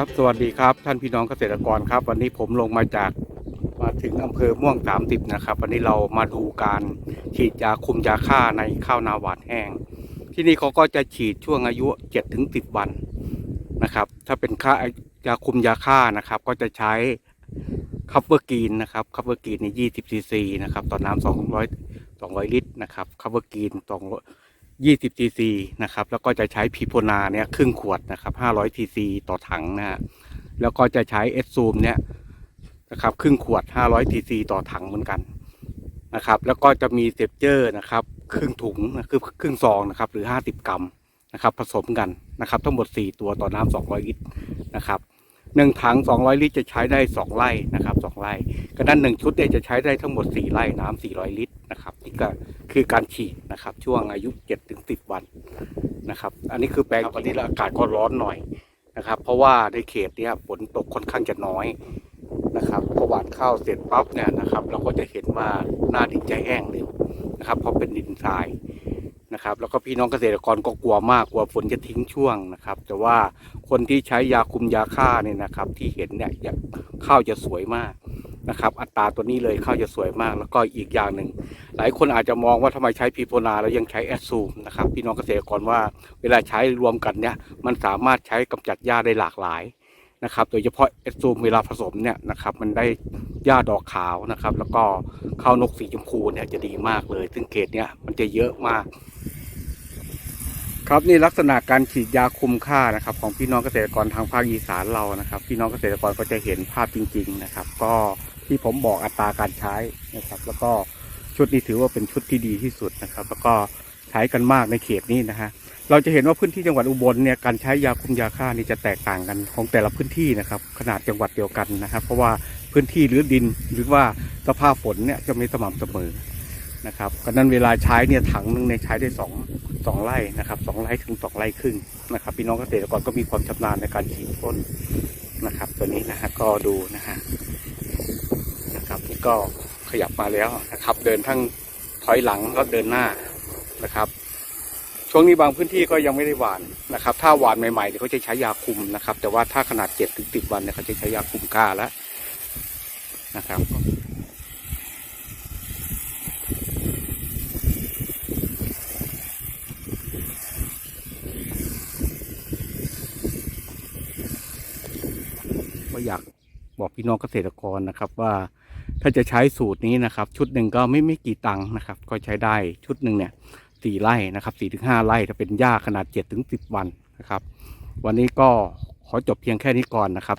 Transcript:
ครับสวัสดีครับ ท่านพี่น้องเกษตรกรครับ วันนี้ผมลงมาจากมาถึงอำเภอม่วงสามสิบนะครับ วันนี้เรามาดูการฉีดยาคุมยาฆ่าในข้าวนาหวานแห้ง ที่นี่เขาก็จะฉีดช่วงอายุเจ็ดถึงสิบวันนะครับ ถ้าเป็นค่ายาคุมยาฆ่านะครับ ก็จะใช้คัพเปอร์กีนนะครับคัพเปอร์กีนในยี่สิบซีซีนะครับต่อน้ำสองร้อยสองร้อยลิตรนะครับคัพเปอร์กีนสอง 20ซีซีนะครับ แล้วก็จะใช้พีโพนาเนี่ยครึ่งขวดนะครับ 500ซีซีต่อถังนะฮะ แล้วก็จะใช้เอสซูมเนี่ยนะครับครึ่งขวด 500ซีซีต่อถังเหมือนกันนะครับ แล้วก็จะมีเซฟเจอร์นะครับ ครึ่งถุงนะคือครึ่งซองนะครับ หรือ 50 กรัมนะครับ ผสมกันนะครับ ทั้งหมด 4 ตัวต่อน้ำ200 ลิตรนะครับหนึ่งถัง 200 ลิตรจะใช้ได้ 2 ไร่นะครับ 2 ไร่ก็นั้นหนึ่งชุดเนี่ยจะใช้ได้ทั้งหมด 4 ไร่น้ำ400 ลิตร นะครับนี่ก็คือการฉีดนะครับ ช่วงอายุ7ถึง10วันนะครับ อันนี้คือแปลงวันนี้อากาศก็ร้อนหน่อยนะครับ เพราะว่าในเขตเนี้ยฝนตกค่อนข้างจะน้อยนะครับพอหว่านข้าวเสร็จปั๊บเนี่ยนะครับ เราก็จะเห็นว่าหน้าดินจะแห้งเร็วนะครับเพราะเป็นดินทรายนะครับ แล้วก็พี่น้องเกษตรกรก็กลัวมากกลัวฝนจะทิ้งช่วงนะครับ แต่ว่าคนที่ใช้ยาคุมยาฆ่าเนี่ยนะครับ ที่เห็นเนี่ยอยากข้าวจะสวยมาก นะครับ อัตราตัวนี้เลยข้าวจะสวยมาก แล้วก็อีกอย่างหนึ่ง หลายคนอาจจะมองว่าทำไมใช้พีโพนาแล้วยังใช้แอดซูมนะครับพี่น้องเกษตรกรว่าเวลาใช้รวมกันเนี่ยมันสามารถใช้กำจัดหญ้าได้หลากหลายนะครับโดยเฉพาะแอดซูมเวลาผสมเนี่ยนะครับมันได้หญ้าดอกขาวนะครับ แล้วก็ข้าวนกสีชมพูเนี่ยจะดีมากเลย ซึ่งเกรดเนี่ยมันจะเยอะมาก ครับนี่ลักษณะการฉีดยาคุมค่านะครับ ของพี่น้องเกษตรกรทางภาคอีสานเรานะครับ พี่น้องเกษตรกรก็จะเห็นภาพจริง ๆ นะครับ ก็ ที่ผมบอกอัตราการใช้นะครับ แล้วก็ชุดนี้ถือว่าเป็นชุดที่ดีที่สุดนะครับ แล้วก็ใช้กันมากในเขตนี้นะฮะเราจะเห็นว่าพื้นที่จังหวัดอุบลเนี่ยการใช้ยาคุมยาฆ่านี่จะแตกต่างกันของแต่ละพื้นที่นะครับ ขนาดจังหวัดเดียวกันนะครับ เพราะว่าพื้นที่หรือดินหรือว่าสภาพฝนเนี่ยจะไม่สม่ำเสมอนะครับก็นั้นเวลาใช้เนี่ยถังหนึงเนี่ยใช้ได้สองสองไร่นะครับสองไร่ถึงสองไร่ครึ่งนะครับพี่น้องเกษตรกรก็มีความชำนาญในการฉีดพ่นนะครับ ตัวนี้นะฮะก็ดูนะฮะ นะครับนี่ก็ขยับมาแล้วนะครับ เดินทั้งถอยหลังแล้วเดินหน้านะครับ ช่วงนี้บางพื้นที่ก็ยังไม่ได้หวานนะครับ ถ้าหวานใหม่ๆเนี่ยเขาจะใช้ยาคุมนะครับ แต่ว่าถ้าขนาดเจ็ดถึงสิบวันเนี่ยเขาจะใช้ยาคุมกล้าแล้วนะครับก็อยากบอกพี่น้องเกษตรกรนะครับว่า ถ้าจะใช้สูตรนี้นะครับ ชุดหนึ่งก็ไม่ไม่กี่ตังค์นะครับ ก็ใช้ได้ชุดหนึ่งเนี่ยสี่ไร่นะครับสี่ถึงห้าไร่ถ้าเป็นหญ้าขนาดเจ็ดถึงสิบวันนะครับ วันนี้ก็ขอจบเพียงแค่นี้ก่อนนะครับ